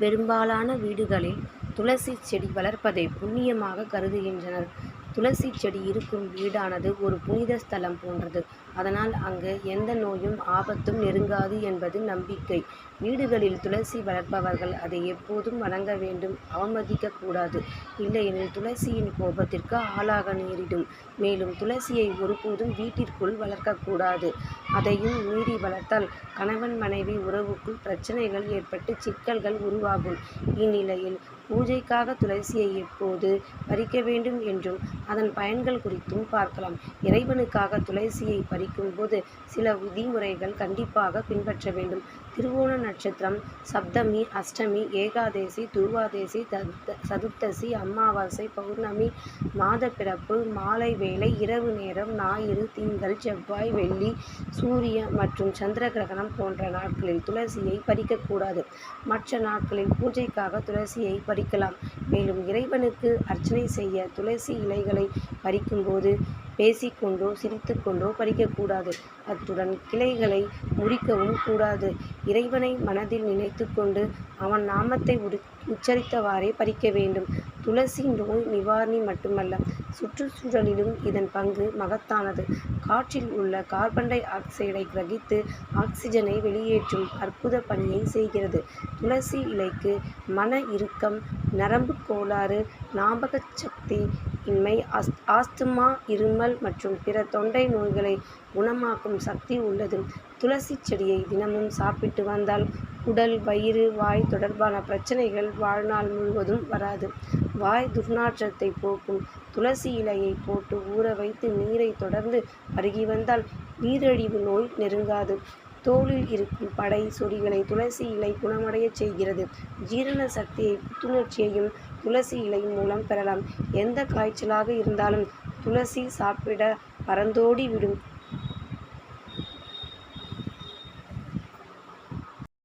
பெரும்பாலான வீடுகளில் துளசி செடி வளர்ப்பதை புண்ணியமாக கருதுகின்றனர். துளசி செடி இருக்கும் வீடானது ஒரு புனித ஸ்தலம் போன்றது. அதனால் அங்கு எந்த நோயும் ஆபத்தும் நெருங்காது என்பது நம்பிக்கை. வீடுகளில் துளசி வளர்ப்பவர்கள் அதை எப்போதும் வணங்க வேண்டும் அவமதிக்கக்கூடாது இல்லையெனில் துளசியின் கோபத்திற்கு ஆளாக நேரிடும். மேலும் துளசியை ஒருபோதும் வீட்டிற்குள் வளர்க்கக்கூடாது அதையும் மீறி வளர்த்தால் கணவன் மனைவி உறவுக்குள் பிரச்சனைகள் ஏற்பட்டு சிக்கல்கள் உருவாகும். இந்நிலையில் பூஜைக்காக துளசியை எப்போது பறிக்க வேண்டும் என்றும் அதன் பயன்கள் குறித்தும் பார்க்கலாம். இறைவனுக்காக துளசியை பறிக்கும் போது சில விதிமுறைகள் கண்டிப்பாக பின்பற்ற வேண்டும். திருவோண நட்சத்திரம் சப்தமி அஷ்டமி ஏகாதசி துர்வாதசி சதுர்த்தசி அமாவாசை பவுர்ணமி மாதப்பிறப்பு மாலை வேளை இரவு நேரம் ஞாயிறு திங்கள் செவ்வாய் வெள்ளி சூரிய மற்றும் சந்திர கிரகணம் போன்ற நாட்களில் துளசியை பறிக்கக்கூடாது மற்ற நாட்களில் பூஜைக்காக துளசியை பறிக்கலாம். மேலும் இறைவனுக்கு அர்ச்சனை செய்ய துளசி இலைகளை பறிக்கும்போது பேசிக்கொண்டோ சிரித்துக்கொண்டோ படிக்கக்கூடாது அத்துடன் கிளைகளை முறிக்கவும் கூடாது. இறைவனை மனதில் நினைத்துக்கொண்டு அவன் நாமத்தை உச்சரித்தவாறே பறிக்க வேண்டும். துளசி நோய் நிவாரணி மட்டுமல்ல சுற்றுச்சூழலிலும் இதன் பங்கு மகத்தானது. காற்றில் உள்ள கார்பன் டை ஆக்சைடை கிரகித்து ஆக்சிஜனை வெளியேற்றும் அற்புத பணியை செய்கிறது. துளசி இலைக்கு மன இறுக்கம் நரம்பு கோளாறு ஞாபகசக்தி இன்மை ஆஸ்துமா இருமல் மற்றும் பிற தொண்டை நோய்களை குணமாக்கும் சக்தி உள்ளது. துளசி செடியை தினமும் சாப்பிட்டு வந்தால் குடல் வயிறு வாய் தொடர்பான பிரச்சனைகள் வாழ்நாள் முழுவதும் வராது. வாய் துர்நாற்றத்தை போக்கும் துளசி இலையை போட்டு ஊற வைத்து நீரை தொடர்ந்து பருகி வந்தால் நீரிழிவு நோய் நெருங்காது. தோலில் இருக்கும் படை சொறிகளை துளசி இலை குணமடையச் செய்கிறது. ஜீரண சக்தியை புத்துணர்ச்சியையும் துளசி இலை மூலம் பெறலாம். எந்த காய்ச்சலாக இருந்தாலும் துளசி சாப்பிட பறந்தோடி விடும்.